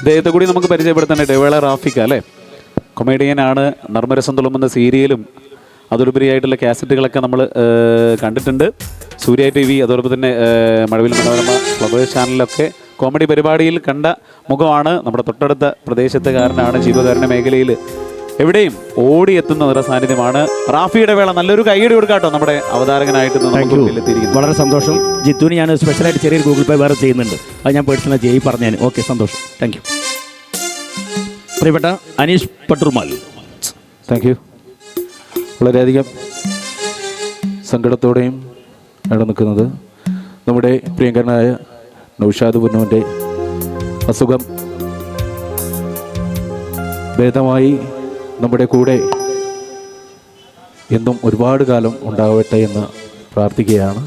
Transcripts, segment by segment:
ഇദ്ദേഹത്തെ കൂടി നമുക്ക് പരിചയപ്പെടുത്തേണ്ട ഇടവേള റാഫിക്ക അല്ലേ? കൊമേഡിയനാണ് നർമ്മരസം തുളുമ്പുന്ന സീരിയലും അതുപരിയായിട്ടുള്ള കാസറ്റുകളൊക്കെ നമ്മൾ കണ്ടിട്ടുണ്ട്. സൂര്യ ടി വി അതോടൊപ്പം തന്നെ മഴവിൽ മനോരമ ഫ്ലവേഴ്സ് ചാനലിലൊക്കെ കോമഡി പരിപാടിയിൽ കണ്ട മുഖമാണ്. നമ്മുടെ തൊട്ടടുത്ത പ്രദേശത്തുകാരനാണ് ജീവകാരുണ്യ മേഖലയിൽ എവിടെയും ഓടിയെത്തുന്ന നിറ സാന്നിധ്യമാണ്. റാഫിയുടെ വേള നല്ലൊരു കൈയടി കൊടുക്കാട്ടോ നമ്മുടെ അവതാരകനായിട്ട് നമുക്ക് വളരെ സന്തോഷം. ജിത്തുവിന് ഞാൻ സ്പെഷ്യലായിട്ട് ചെറിയൊരു ഗൂഗിൾ പേ വേറെ ചെയ്യുന്നുണ്ട്. അത് ഞാൻ പേഴ്സണൽ ചെയ്യി പറഞ്ഞു ഓക്കെ സന്തോഷം. താങ്ക് യു പ്രിയപ്പെട്ട അനീഷ് പട്ടുർമാൽ. താങ്ക് യു വളരെയധികം സങ്കടത്തോടെയും നടന്നിക്കുന്നത് നിൽക്കുന്നത് നമ്മുടെ പ്രിയങ്കരനായ നൗഷാദ് പുന്നുവിന്റെ അസുഖം ഭേദമായി നമ്മുടെ കൂടെ എന്നും ഒരുപാട് കാലം ഉണ്ടാവട്ടെ എന്ന് പ്രാർത്ഥിക്കുകയാണ്.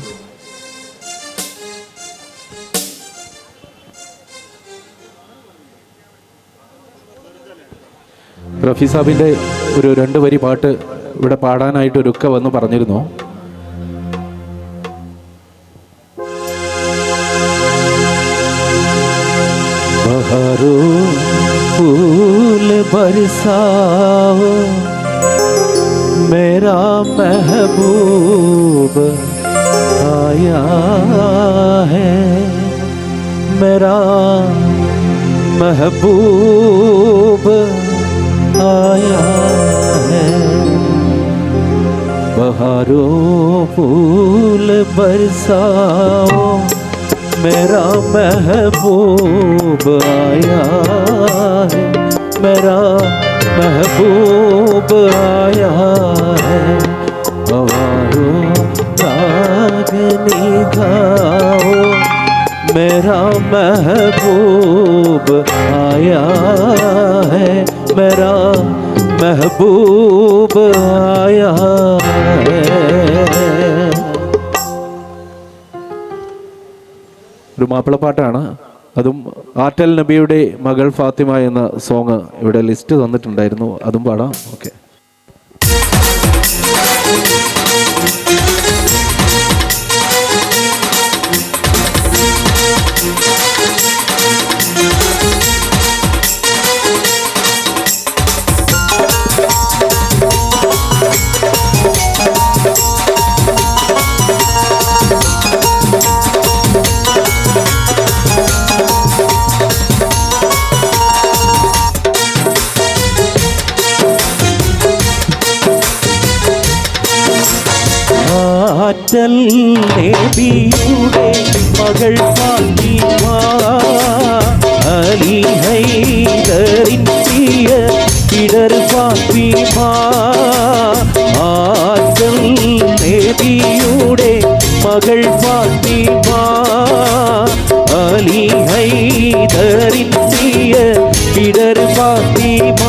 റഫി സാബിന്റെ ഒരു രണ്ട് വരി പാട്ട് ഇവിടെ പാടാനായിട്ട് ഒരുക്ക വന്ന് പറഞ്ഞിരുന്നു. फूल बरसाओ, मेरा महबूब आया है। मेरा महबूब आया है। बहारों फूल बरसाओ, मेरा महबूब आया है। मेरा महबूब आया है बहारों रागनी गाओ मेरा महबूब आया है मेरा महबूब आया है ഒരു മാപ്പിളപ്പാട്ടാണ് അതും ആറ്റൽ നബിയുടെ മകൾ ഫാത്തിമ എന്ന സോങ് ഇവിടെ ലിസ്റ്റ് തന്നിട്ടുണ്ടായിരുന്നു. അതും പാടാം. ഓക്കെ. നബിയുടെ മകൾ ഫാത്തിമ അലി ഹൈദറിൻ ഇടർ ഫാത്തിമ നബിയുടെ മകൾ ഫാത്തിമ അലി ഹൈദറിൻ ഇടർ ഫാത്തിമ.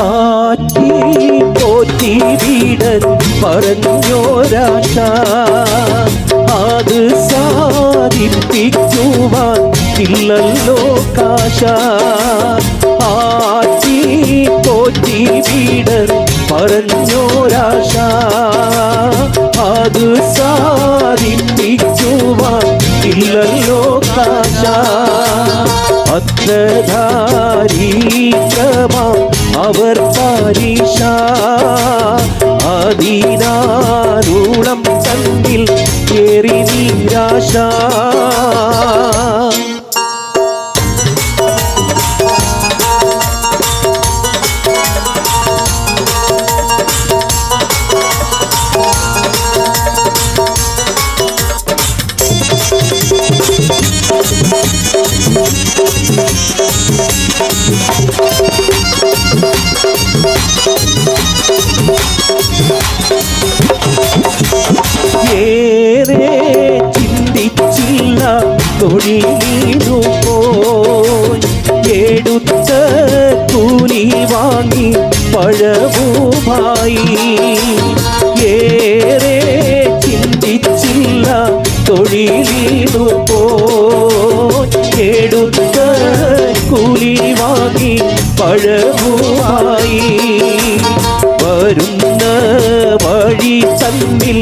ആറ്റി പോറ്റി വീടൻ പറഞ്ഞോരാശ അത് സാധിപ്പിക്കുവാൻ ഇല്ലല്ലോ കാശ. ആറ്റി പോറ്റി വീടൻ പറഞ്ഞോരാശ അത് സാധിപ്പിക്കുവാൻ ഇല്ലല്ലോ കാശ. അത്രധാരീക്രമാ അവർ പാരീഷ ആദീനാരൂളം തന്നിൽ ഏറി നീരാശ Thank you. തൊഴിലു പോയി എടുത്ത കൂലി വാങ്ങി പഴവുമായി ഏറെ ചിന്തിച്ചില്ല തൊഴിലു പോയി എടുത്ത കൂലി വാങ്ങി പഴവുമായി വരുന്ന വഴി തന്നിൽ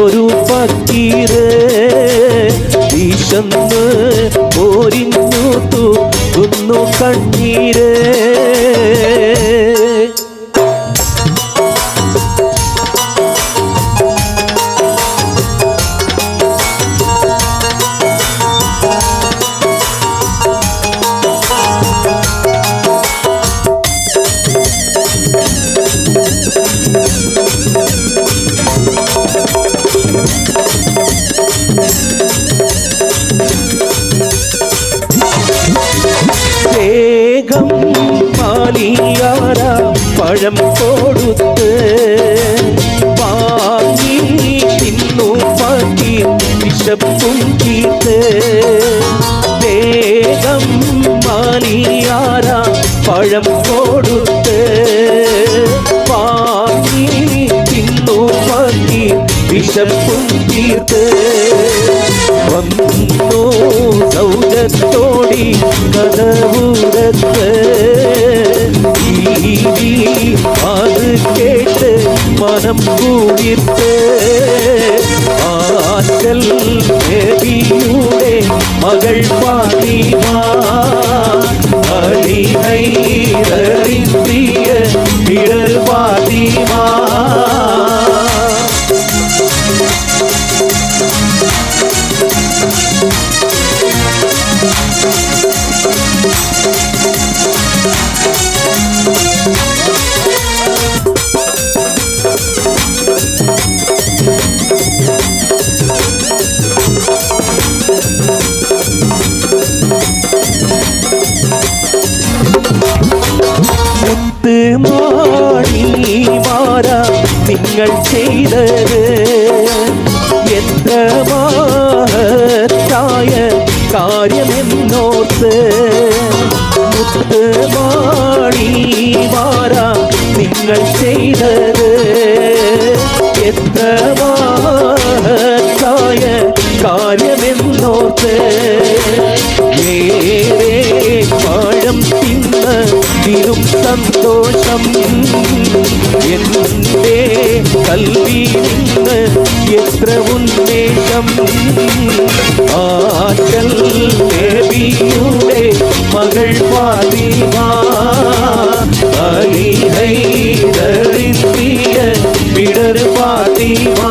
ഒരു പക്കീര് വിശന്ന് പോരിഞ്ഞു തൂക്കുന്നു കണ്ണീര്. വേഗം മാലിയാര പഴം കൊടുത്ത് വാങ്ങി തിന്നു പാക്കി വിശപ്പും തീർത്ത് വേഗം മാലിയാര പഴം കൊടുത്ത് വാങ്ങി തിന്നു പാക്കി വിശപ്പും തീർത്ത് വന്നു സൗജത്തോടി കഥവുരത്ത് அது கேட்டு மனம் கூடித்த ஆற்றல் தேவியூடே மகள் பாடிமா அழிவை அறிந்திய இடர் பாதிமா നിങ്ങൾ ചെയ്തത്. എത്ര മഹത്തായ കാര്യമെന്നോർത്ത് മുത്തുമാണി മാറാ നിങ്ങൾ ചെയ്തത്. എത്ര മഹത്തായ കാര്യമെന്നോർത്ത് ഏറെ പാഴം തിന്ന തിരും സന്തോഷം. എന്റെ കൽവി നിന്ന് എത്ര ഉന്മേഷം ആറ്റൽ ദേവിയുടെ മകൾ പാതിമാ അലിഹൈതറിയ പിടർ പാതിമാ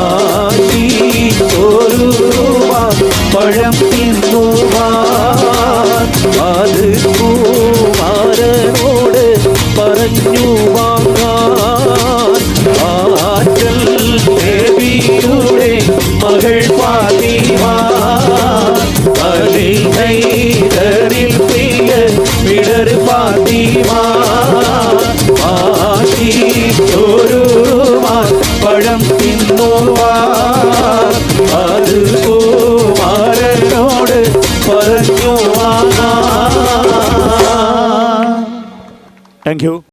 ആശി ഒരു പഴം തിന്നുവാ അത് കുമാരനോട് പഴം തിന്നുവാ അത് കുമാരനോട് പറഞ്ഞു താങ്ക് യു